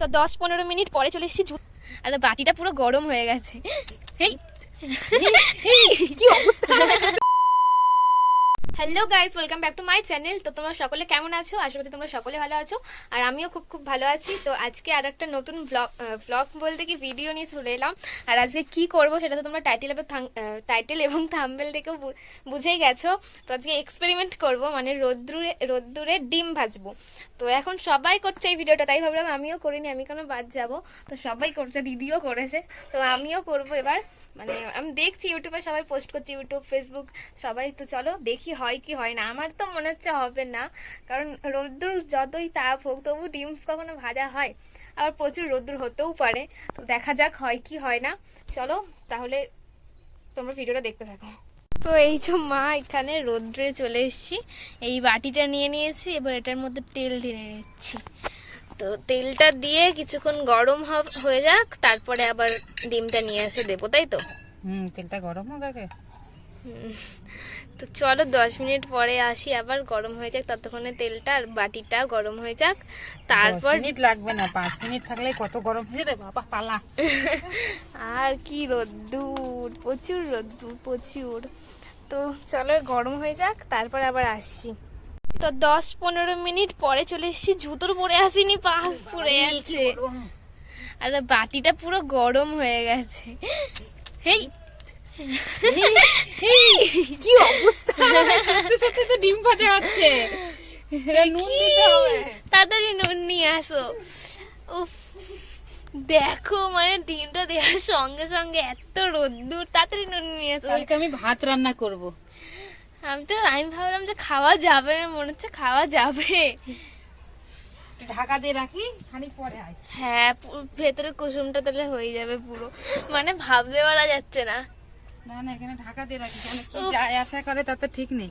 তো দশ পনেরো মিনিট পরে চলে এসেছি আর বাটিটা পুরো গরম হয়ে গেছে। হেই। কি অবস্থা? Hello guys welcome back to my channel তো তোমরা সকলে কেমন আছো? আশা করি তোমরা সকলে ভালো আছো। আর আমিও খুব খুব ভালো আছি। তো আজকে আর একটা নতুন ব্লগ ব্লগ বলতে কি ভিডিও নিয়ে চলে এলাম। আর আজকে কি করব সেটা তো তোমরা টাইটেল এবং টাইটেল এবং থাম্বেল দেখেও বুঝেই গেছো। তো আজকে এক্সপেরিমেন্ট করব মানে রোদ্দুরে রোদ্দুরে ডিম ভাজবো। তো এখন সবাই করছে এই ভিডিওটা তাই ভাবলাম আমিও করিনি, আমি কেন বাদ যাব? তো সবাই করছে, দিদিও করেছে। তো আমিও করব এবার। মানে আমি দেখছি ইউটিউবে সবাই পোস্ট করছে ইউটিউব ফেসবুক সবাই তো চলো দেখি হয় কি হয় না। আমার তো মনে হচ্ছে হবে না, কারণ রোদ্দুর যতই তাপ হোক, তবু ডিম কখনো ভাজা হয়। আবার প্রচুর রোদ্দুর হতেও পারে, তো দেখা যাক হয় কি হয় না। চলো, তাহলে তোমরা ভিডিওটা দেখতে থাকো। তো এই যে মা এখানে রোদ্রে চলে এসেছি। এই বাটিটা নিয়ে নিয়েছি, এবার এটার মধ্যে তেল ঢেলে নিচ্ছি। তো তেলটা দিয়ে কিছুক্ষণ গরম হয়ে যাক তারপরে আবার ডিমটা নিয়ে এসে দেবো তাই তো? হুম তেলটা গরম হোক আগে। তো চলো দশ মিনিট পরে আসি আবার গরম হয়ে যাক ততক্ষণে তেলটা আর বাটিটা গরম হয়ে যাক। তারপর মিনিট লাগবে না পাঁচ মিনিট থাকলে কত গরম হয়ে যাবে বাবা পালা। আর কি রোদ্দুর প্রচুর রোদ্দুর প্রচুর। তো চলো গরম হয়ে যাক তারপর আবার আসছি। তো দশ পনেরো মিনিট পরে চলে এসেছি জুতোর পরে আসিনি পা পুড়ে যাচ্ছে। আর বাটিটা পুরো গরম হয়ে গেছে। হেই! কি অবস্থা? সত্যি সত্যি তো ডিম হচ্ছে। নুন তাড়াতাড়ি নুন নিয়ে আসো। উফ দেখো মানে ডিমটা দেওয়ার সঙ্গে সঙ্গে এত রোদ্দুর। তাড়াতাড়ি নুন নিয়ে আসো। আমি ভাত রান্না করব। আমি তো আমি ভাবলাম যে খাওয়া যাবে না মনে হচ্ছে খাওয়া যাবে। ঢাকা দিয়ে রাখি খানিক পরে আয়। হ্যাঁ ভেতরে কুসুমটা তাহলে হয়ে যাবে পুরো। মানে ভাবতে পারা যাচ্ছে না। না না এখানে ঢাকা দিয়ে রাখি কি যায় আসা করে তা তো ঠিক নেই।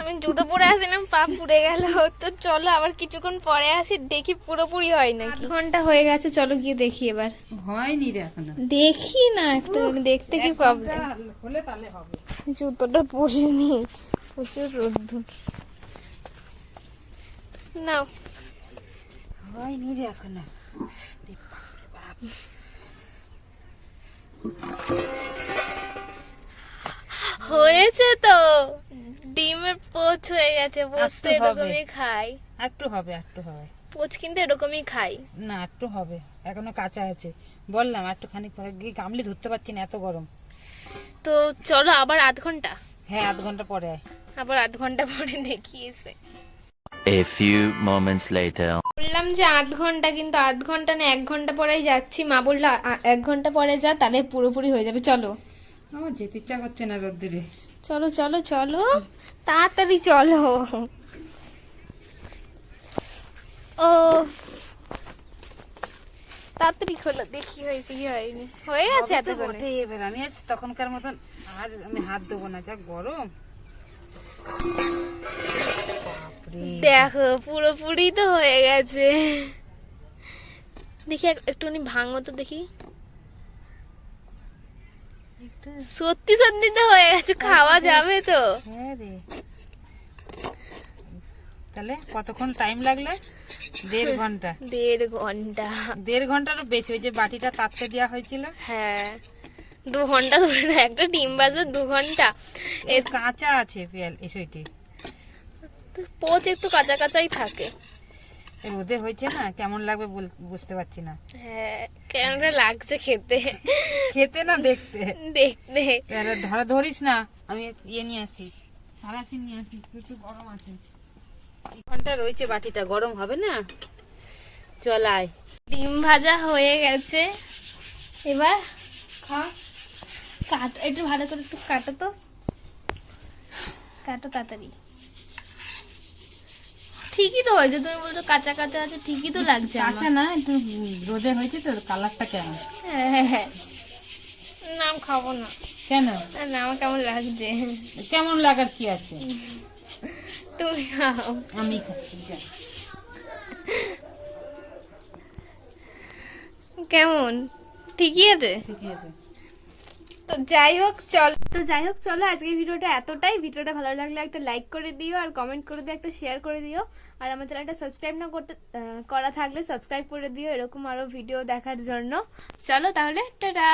আমি জুতো পরে আসি না পা পুড়ে গেল। তো চলো আবার কিছুক্ষণ পরে আসি দেখি পুরোপুরি হয় নাকি। ঘণ্টা হয়ে গেছে চলো গিয়ে দেখি এবার। হয়নি রে এখনও। দেখি না একটু দেখতে কি প্রবলেম হলে তাহলে হবে। জুতোটা পরিনি প্রচুর রোদ্দুর। নাও। হয়নি রে এখনও। হয়েছে তো। ডিমের পোচ হয়ে গেছে পোচ তো এরকমই খাই। একটু হবে একটু হবে। পোচ কিন্তু এরকমই খাই। না একটু হবে। এখনও কাঁচা আছে। বললাম একটু খানিক পরে গিয়ে গামলি ধরতে পারছি না এত গরম। তো চলো আবার আধ ঘণ্টা। হ্যাঁ আধ ঘণ্টা পরে আবার আধ ঘণ্টা পরে দেখি এসে। A few moments later. বললাম যে আধ ঘণ্টা কিন্তু আধ ঘণ্টা না এক ঘণ্টা পরেই যাচ্ছি। মা বলল এক ঘণ্টা পরে যা তাহলে পুরোপুরি হয়ে যাবে। চলো। আমার যেতে ইচ্ছা করছে না রোদ্দুরে। চলো চলো চলো। তাড়াতাড়ি চলো। ও তাড়াতাড়ি খোলো দেখি হয়েছে কি হয়নি। হয়ে গেছে হবে এত তো এবার আমি তখনকার মতন। আর আমি হাত দেবো না যা গরম। দেখো পুরোপুরি তো হয়ে গেছে। দেখি এক- একটুখানি ভাঙো তো দেখি। সত্যি সত্যি তো হয়ে গেছে খাওয়া যাবে তো। হ্যাঁ রে। তাহলে কতক্ষণ টাইম লাগল? দেড় ঘণ্টা। দেড় ঘণ্টা। দেড় ঘন্টারও বেশি ওই যে বাটিটা তাপতে দেওয়া হয়েছিল। হ্যাঁ দু ঘণ্টা ধরে না একটা ডিম বাজবে দু ঘণ্টা। এর কাঁচা আছে পেয়াল এসইটি পোচ একটু কাঁচা কাঁচাই থাকে। রোদে হয়েছে না? কেমন লাগবে বুঝতে পারছি না। হ্যাঁ কেমন লাগছে খেতে। খেতে না দেখতে? দেখতে। ধরা ধরিস না আমি ইয়ে নিয়ে আসি। সারাসিন নিয়ে আসি প্রচুর গরম আছে। ঘণ্টা রয়েছে বাটিটা গরম হবে না? চল আয়। ডিম ভাজা হয়ে গেছে। এবার খা। কাট একটু ভালো করে একটু কাটো তো। কাটো তাড়াতাড়ি। ঠিকই তো হয়েছে তুমি বলছো কাঁচা কাঁচা আছে ঠিকই তো লাগছে। আচ্ছা না একটু রোদে হয়েছে তো কালারটা কেমন? হ্যাঁ হ্যাঁ হ্যাঁ। নাম খাব না। কেন? না আমার কেমন লাগছে? কেমন লাগার কি আছে? তুমি খাও আমি খাচ্ছি। কেমন? ঠিকই আছে? ঠিকই আছে। তো যাই হোক চল। তো যাই হোক চলো আজকের ভিডিওটা এতটাই। ভিডিওটা ভালো লাগলে একটা লাইক করে দিও আর কমেন্ট করে দিও একটা শেয়ার করে দিও। আর আমার চ্যানেলটা সাবস্ক্রাইব না করতে করা থাকলে সাবস্ক্রাইব করে দিও এরকম আরও ভিডিও দেখার জন্য। চলো তাহলে টাটা!